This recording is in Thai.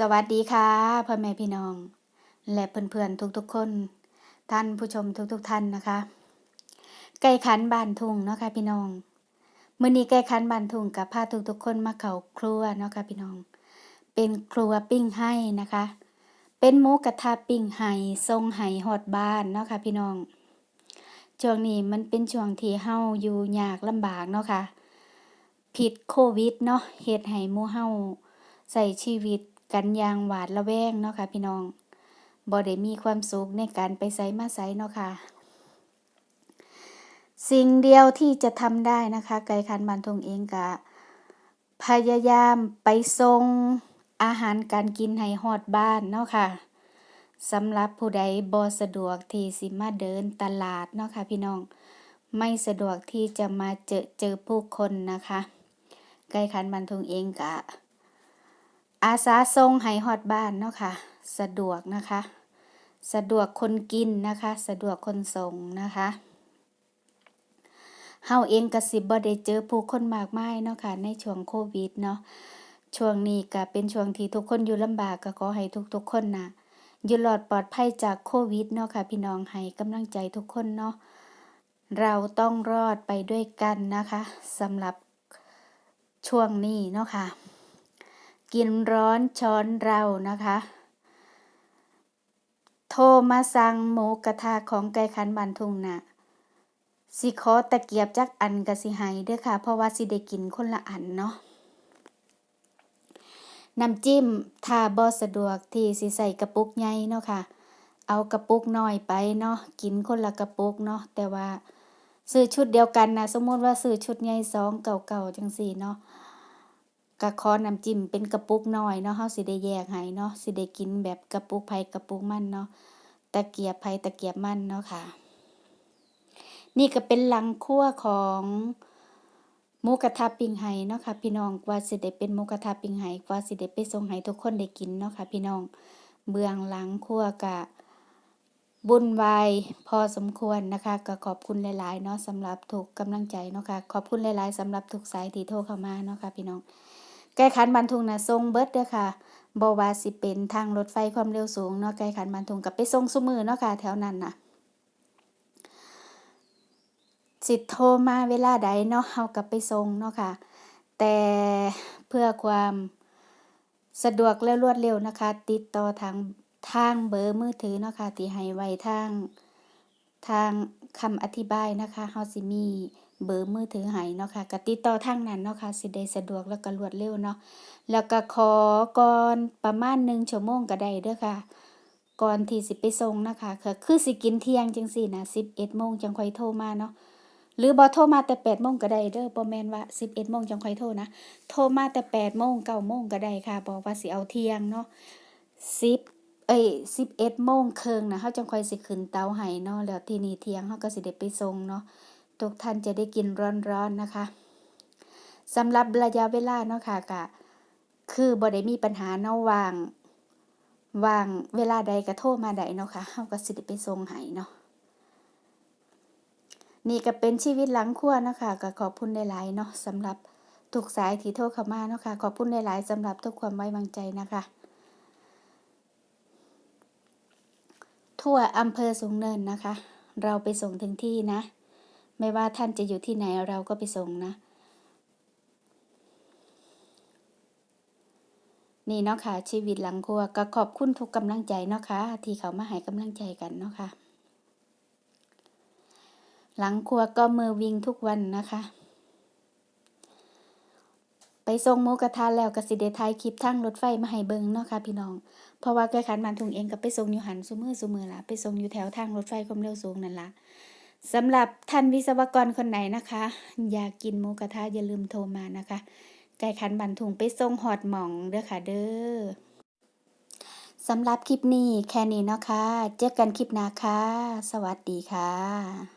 สวัสดีค่ะพ่อแม่พี่น้อง และเพื่อนๆทุกๆคน ท่านผู้ชมทุกๆท่านนะคะไก่ขันบานทุ่งเนาะค่ะพี่น้องมื้อนี้ไก่ขันบานทุ่งกับพาทุกๆคนมาเข้าครัวเนาะค่ะพี่น้อง เป็นครัวปิ้งให้นะคะ เป็นหมูกระทะปิ้งให้ทรงให้ฮอดบ้านเนาะค่ะพี่น้องช่วงนี้มันเป็นช่วงที่เฮาอยู่ยากลำบากเนาะค่ะผิดโควิดเนาะเฮ็ดให้หมูเฮาใช้ชีวิต กันอย่างหวาดระแวงเนาะค่ะพี่น้องบ่ได้มีความสุขในการไปไสมาไสเนาะค่ะ สิ่งเดียวที่จะทำได้นะคะ ไก่ขันบานทงเองกะพยายามไปส่งอาหารการกินให้ฮอดบ้านเนาะค่ะสำหรับผู้ใดบ่สะดวกที่สิมาเดินตลาดเนาะค่ะพี่น้องไม่สะดวกที่จะมาเจอเจอผู้คนนะคะ ไก่ขันบันทงเองกะ อาสาส่งให้ฮอดบ้านเนาะค่ะ สะดวกนะคะ สะดวกคนกินนะคะ สะดวกคนส่งนะคะเฮาเองก็สิบบ่ได้เจอผู้คนมากมายเนาะค่ะ ในช่วงโควิดเนาะช่วงนี้ก็เป็นช่วงที่ทุกคนอยู่ลำบากก็ขอให้ทุกๆคนน่ะอยู่รอดปลอดภัยจากโควิดเนาะค่ะ พี่น้องให้กำลังใจทุกคนเนาะเราต้องรอดไปด้วยกันนะคะสำหรับช่วงนี้เนาะค่ะ กินร้อนช้อนเรานะคะ โทรมาสั่งหมูกระทะของไก่ขันบันทุงน่ะสิขอตะเกียบจักอันกะสิให้เด้อค่ะ เพราะว่าสิได้กินคนละอันเนาะน้ำจิ้มถ้าบ่สะดวกที่สิใส่กระปุกใหญ่เนาะค่ะ เอากระปุกน้อยไปเนาะกินคนละกระปุกเนาะแต่ว่าซื้อชุดเดียวกันนะสมมติว่าซื้อชุดใหญ่สองเก่าๆจังซี่เนาะ ก็ขอน้ำจิ้มเป็นกระปุกน้อยเนาะเฮาสิได้แยกให้เนาะสิได้กินแบบกระปุกไผกระปุกมันเนาะตะเกียบไผตะเกียบมันเนาะค่ะ นี่ก็เป็นหลังครัวของหมูกระทะปิ้งไห้เนาะค่ะ พี่น้องกว่าสิได้เป็นหมูกระทะปิ้งไห้กว่าสิได้ไปส่งให้ทุกคนได้กินเนาะค่ะ พี่น้องเบื้องหลังครัวกะบุญวายพอสมควรนะคะ ก็ขอบคุณหลายๆเนาะสำหรับทุกกำลังใจเนาะค่ะขอบคุณหลายๆสำหรับทุกสายที่โทรเข้ามาเนาะค่ะพี่น้อง ไก่ขันบันทุงนะทรงเบิดเด้อค่ะบ่ว่าสิเป็นทางรถไฟความเร็วสูงเนาะไก่ขันบันทุงกับไปส่งซุมือเนาะค่ะแถวนั้นน่ะสิโทรมาเวลาใดเนาะเฮากับไปส่งเนาะค่ะ แต่เพื่อความสะดวกและรวดเร็วนะคะ ติดต่อทางทางเบอร์มือถือเนาะค่ะที่ให้ไว้ทางทางคำอธิบายนะคะเฮาสิมี เบอร์มือถือให้เนาะค่ะกติดต่อทางนั้นเนาะค่ะสิได้สะดวกแล้วก็รวดเร็วเนาะแล้วก็ขอก่อนประมาณ1ชั่วโมงก็ได้เด้อค่ะ ก่อนที่สิไปส่งนะคะก็คือสิกินเที่ยงจังซี่นะ11โมงจังค่อยโทรมาเนาะหรือบ่โทรมาแต่8โมงก็ได้เด้อบ่แมนว่า11โมงจังค่อยโทรนะโทรมาแต่8โมง9โมงก็ได้ค่ะ บอกว่าสิเอาเที่ยงเนาะ10เอ้ย11โมงเครึ่งนะเฮาจังค่อยสิขึ้นเตาให้เนาะแล้วทีนี้เที่ยงเฮาก็สิได้ไปส่งเนาะ ทุกท่านจะได้กินร้อนๆนะคะสำหรับระยะเวลาเนาะค่ะก็คือบ่ได้มีปัญหาเนาะวางวางเวลาใดก็โทรมาได้เนาะค่ะเฮาก็สิได้ไปส่งให้เนาะนี่ก็เป็นชีวิตหลังครัวเนาะค่ะก็ขอบคุณหลายๆเนาะสำหรับทุกสายที่โทรเข้ามาเนาะค่ะขอบคุณหลายๆสำหรับทุกความไว้วางใจนะคะ ทั่วอำเภอสูงเนินนะคะ เราไปส่งถึงที่นะ ไม่ว่าท่านจะอยู่ที่ไหนเราก็ไปส่งนะ นี่เนาะค่ะ ชีวิตหลังครัวก็ขอบคุณทุกกำลังใจเนาะค่ะที่เขามาให้กำลังใจกันเนาะค่ะ หลังครัวก็มือวิ่งทุกวันนะคะไปส่งหมูกระทะแล้วก็สิได้ถ่ายคลิปทางรถไฟมาให้เบิงเนาะค่ะพี่น้อง เพราะว่าแกขันบานทุงเองก็ไปส่งอยู่หันซุมือซุมือละไปส่งอยู่แถวทางรถไฟความเร็วสูงนั่นล่ะ สำหรับท่านวิศวกรคนไหนนะคะ อยากกินหมูกระทะอย่าลืมโทรมานะคะ ไก่ขันบันทุงไปส่งหอดหม่องเด้อค่ะเด้อสำหรับคลิปนี้แค่นี้เนาะค่ะเจอกันคลิปหน้าค่ะ สวัสดีค่ะ